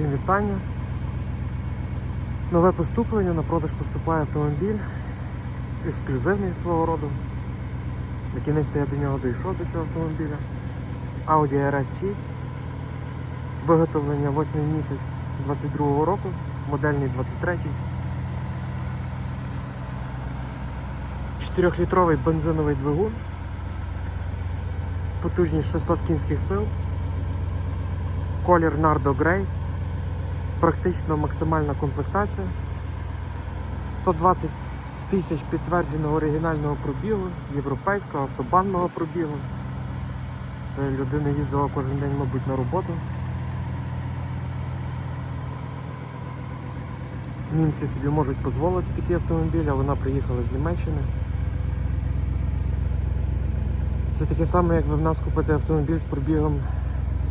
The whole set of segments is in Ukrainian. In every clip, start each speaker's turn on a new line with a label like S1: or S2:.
S1: Всім вітання. Нове поступлення, на продаж поступає автомобіль, ексклюзивний свого роду. На кінець я до нього дійшов до цього автомобіля. Audi RS6. Виготовлення 8 місяць 22 року, модельний 23. 4-літровий бензиновий двигун. Потужність 600 кінських сил. Колір Nardo Grey. Практично максимальна комплектація. 120 тисяч підтвердженого оригінального пробігу, європейського автобанного пробігу. Це людина їздила кожен день, мабуть, на роботу. Німці собі можуть дозволити такий автомобіль, а вона приїхала з Німеччини. Це таке саме, як ви в нас купите автомобіль з пробігом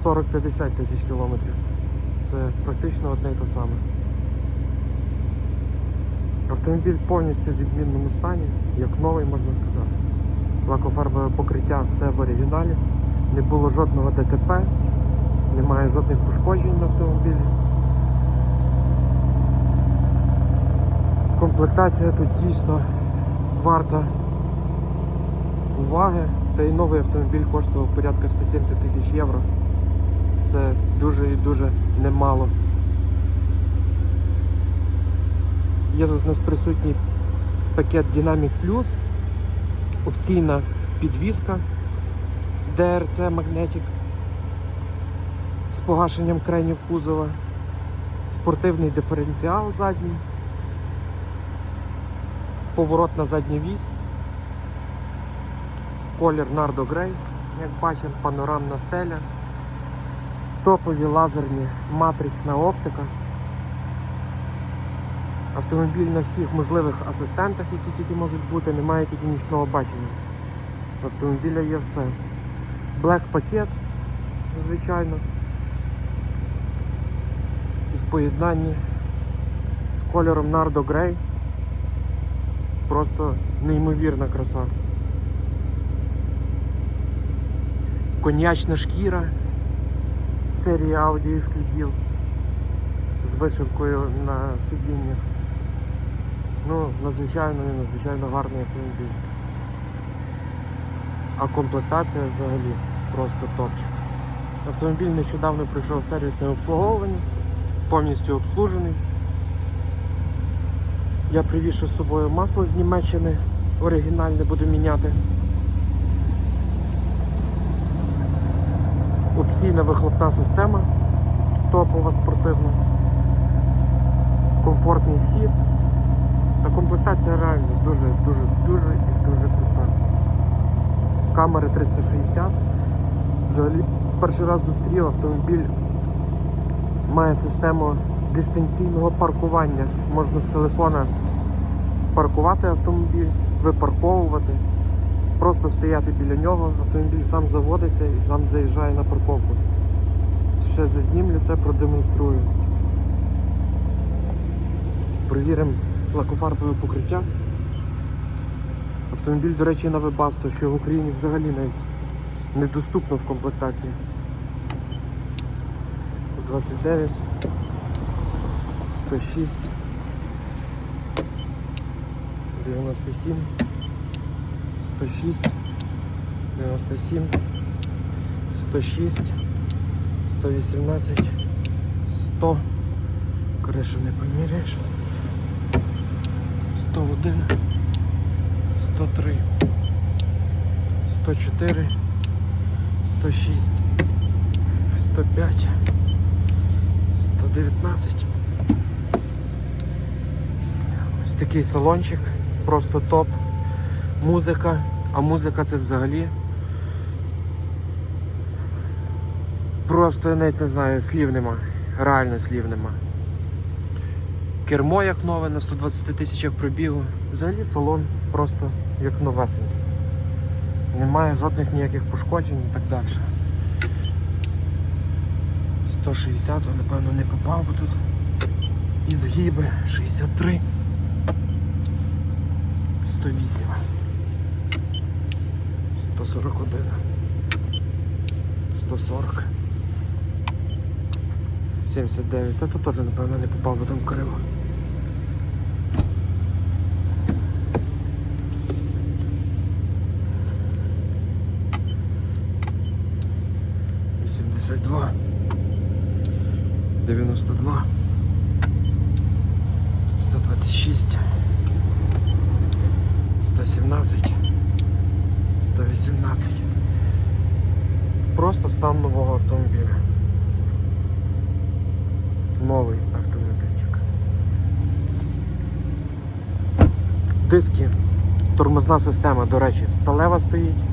S1: 40-50 тисяч кілометрів. Це практично одне і те саме. Автомобіль повністю в відмінному стані, як новий можна сказати. Лакофарбове покриття все в оригіналі. Не було жодного ДТП, немає жодних пошкоджень на автомобілі. Комплектація тут дійсно варта уваги. Та й новий автомобіль коштував порядка 170 тисяч євро. Це дуже і дуже немало. Є тут у нас присутній пакет Dynamic Plus, опційна підвіска DRC Magnetic з погашенням кренів кузова, спортивний диференціал задній, поворот на задній вісь, колір Nardo Grey, як бачимо, панорамна стеля, топові лазерні матрична оптика. Автомобіль на всіх можливих асистентах, які тільки можуть бути, немає тільки нічного бачення. В автомобіля є все. Black пакет, звичайно. І в поєднанні з кольором Nardo Grey. Просто неймовірна краса. Коньячна шкіра серії Audi Exclusive з вишивкою на сидіннях. Ну, надзвичайно і надзвичайно гарний автомобіль. А комплектація взагалі просто топчик. Автомобіль нещодавно пройшов сервісне обслуговування, повністю обслужений. Я привіз з собою масло з Німеччини, оригінальне буду міняти. Опційна вихлопна система, топова спортивна, комфортний вхід. Та комплектація реально дуже, дуже, дуже і дуже крута. Камери 360. Взагалі перший раз зустрів автомобіль має систему дистанційного паркування. Можна з телефона паркувати автомобіль, випарковувати, просто стояти біля нього, автомобіль сам заводиться і сам заїжджає на парковку. Ще зазнімлю це, продемонструю. Провіримо лакофарбове покриття. Автомобіль, до речі, на Вебасто, що в Україні взагалі навіть недоступно в комплектації. 129, 106, 97, 106, 97, 106, 118, 100. Кришу не поміряєш. 101, 103, 104, 106, 105, 119. Ось такий салончик, просто топ. Музика, а музика це взагалі. Просто я навіть не знаю, слів нема. Реально слів нема. Кермо як нове на 120 тисячах пробігу. Взагалі салон просто як новесенький. Немає жодних ніяких пошкоджень і так далі. 160, напевно, не попав, бо тут і згиби 63. 108. 141. 140. 79. Та тут теж, напевно, не попав, бо там криво. Вісімдесят два. Дев'яносто два. Сто двадцять шість. Сто сімнадцять. Сто вісімнадцять. Просто стан нового автомобіля. Новий автомобільчик. Диски. Тормозна система, до речі, сталева стоїть,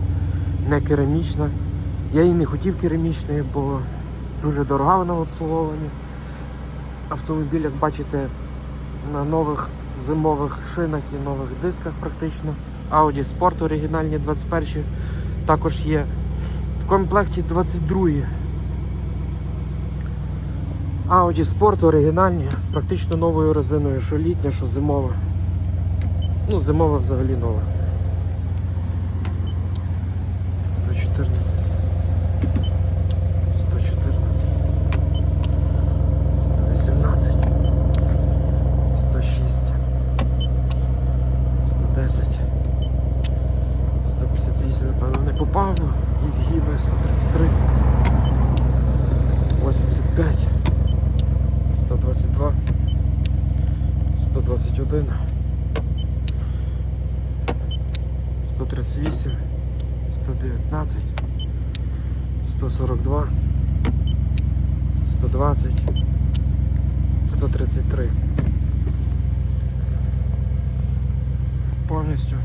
S1: не керамічна. Я її не хотів керамічної, бо дуже дорога вона в обслуговуванні. Автомобіль, як бачите, на нових зимових шинах і нових дисках практично. Audi Sport оригінальні 21 також є. В комплекті 22 Audi Sport оригінальні з практично новою резиною, що літня, що зимова. Ну, зимова взагалі нова. 114. 114. 118. 106. 110. 158, напевно, не попав, бо і згиби 133. 85. 122. 121. 138. 119. 142. 120. 133. Повністю.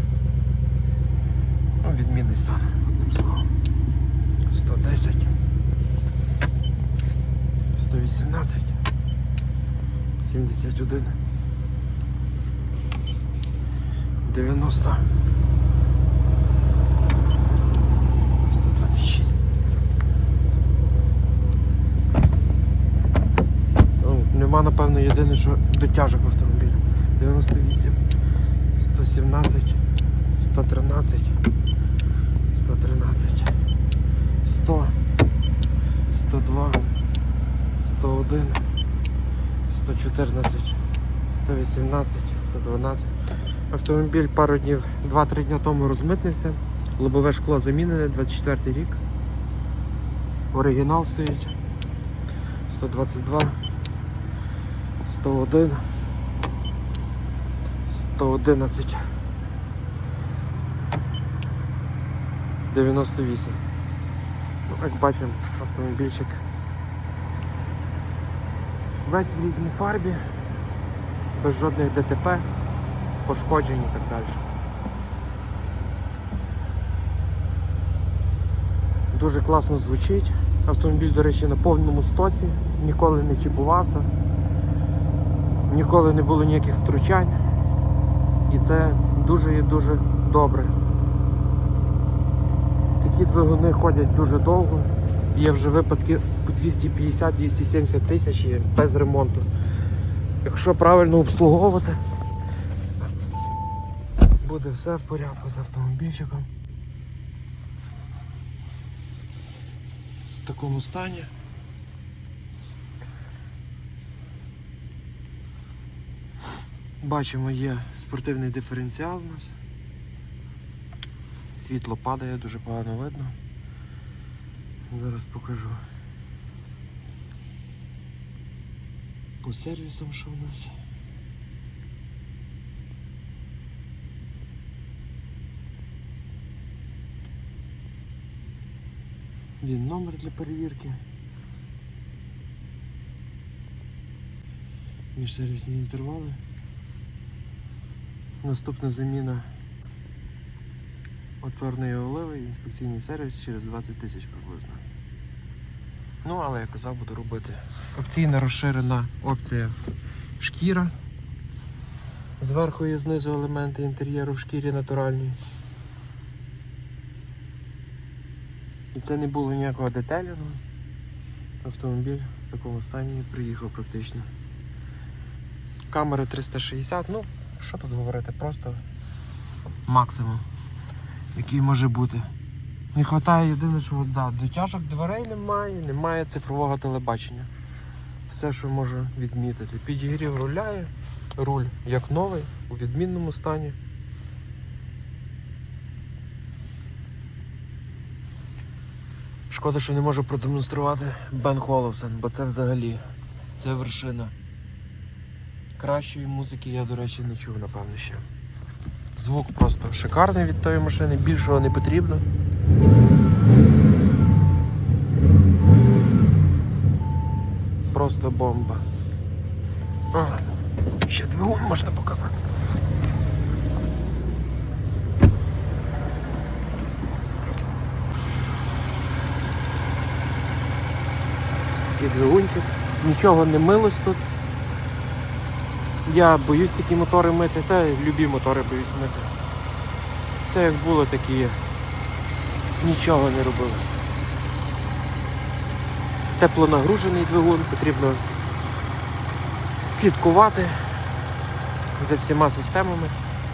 S1: Ну, відмінний стан, одним словом. 110. 118. 71. 90. 126. Ну, нема, напевно, єдине, що дотяжок в автомобілі. 98. 117. 113. 113. 100. 102. 101. 114. 118. 112. Автомобіль пару днів, 2-3 дня тому розмитнився. Лобове шкло замінене, 24 рік. Оригінал стоїть. 122. 101. 111. 98. Ну, як бачимо, автомобільчик весь в рідній фарбі, без жодних ДТП, пошкоджень і так далі. Дуже класно звучить. Автомобіль, до речі, на повному стоці, ніколи не чіпувався, ніколи не було ніяких втручань. І це дуже і дуже добре. Такі двигуни ходять дуже довго. Є вже випадки по 250-270 тисяч і без ремонту. Якщо правильно обслуговувати, буде все в порядку з автомобільчиком. В такому стані. Бачимо, є спортивний диференціал у нас. Світло падає, дуже погано видно. Зараз покажу. По сервісам що в нас. Він номер для перевірки. Міжсервісні інтервали. Наступна заміна отворної оливи, інспекційний сервіс через 20 тисяч приблизно. Ну, але я казав, буду робити. Опційна розширена опція шкіра. Зверху і знизу елементи інтер'єру в шкірі натуральній. І це не було ніякого детелінгу. Автомобіль в такому стані приїхав практично. Камери 360, ну, що тут говорити, просто максимум, який може бути. Не вистачає єдине, що да, дотяжок дверей немає, немає цифрового телебачення. все, що можу відмітити. Підігрів руляє, руль як новий, у відмінному стані. Шкода, що не можу продемонструвати Бен Холовсен, бо це взагалі це вершина. Кращої музики я, до речі, не чув, напевно, ще. Звук просто шикарний від тої машини, більшого не потрібно. Просто бомба. А, ще двигун можна показати. Такий двигунчик. Нічого не милось тут. Я боюсь такі мотори мити, та любі мотори боюсь мити. Все як було, так і є. Нічого не робилося. Теплонагружений двигун, потрібно слідкувати за всіма системами,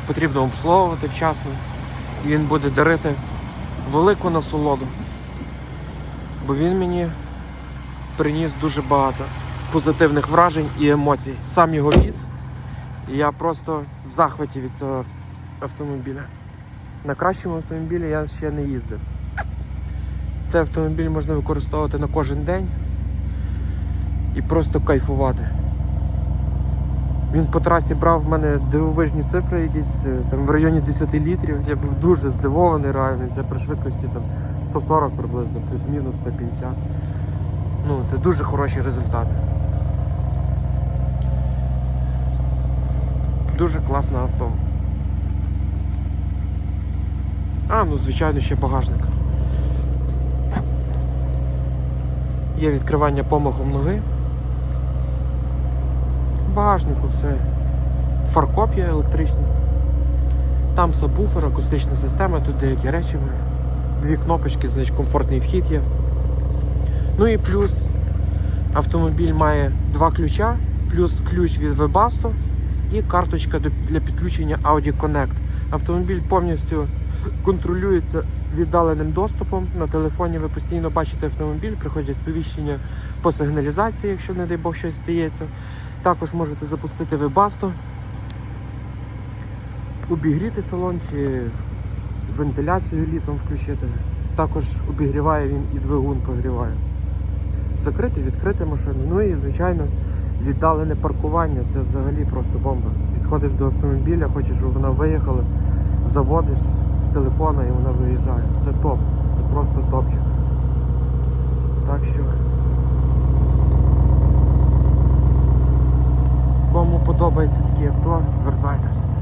S1: потрібно обслуговувати вчасно, і він буде дарити велику насолоду. Бо він мені приніс дуже багато позитивних вражень і емоцій. Сам його віз, і я просто в захваті від цього автомобіля. На кращому автомобілі я ще не їздив. Цей автомобіль можна використовувати на кожен день і просто кайфувати. Він по трасі брав в мене дивовижні цифри, якісь е, там в районі 10 літрів. Я був дуже здивований реально. Це при швидкості там 140 приблизно, плюс-мінус 150. Ну, це дуже хороші результати. Дуже класне авто. А, ну звичайно, ще багажник. Є відкривання помахом ноги. Багажнику все. Фаркоп є електричний. Там сабвуфер, акустична система, тут деякі речі. Дві кнопочки, значить комфортний вхід є. Ну і плюс автомобіль має два ключа, плюс ключ від Webasto і карточка для підключення Audi Connect. Автомобіль повністю контролюється віддаленим доступом. На телефоні ви постійно бачите автомобіль, приходять сповіщення по сигналізації, якщо, не дай Бог, щось стається. Також можете запустити Webasto, обігріти салон чи вентиляцію літом включити. Також обігріває він і двигун прогріває. Закрити, відкрити машину. Ну і, звичайно, віддалене паркування це взагалі просто бомба. Підходиш до автомобіля, хочеш, щоб вона виїхала, заводиш з телефона і вона виїжджає. Це топ, це просто топчик. Так що. Кому подобається такі авто, звертайтеся.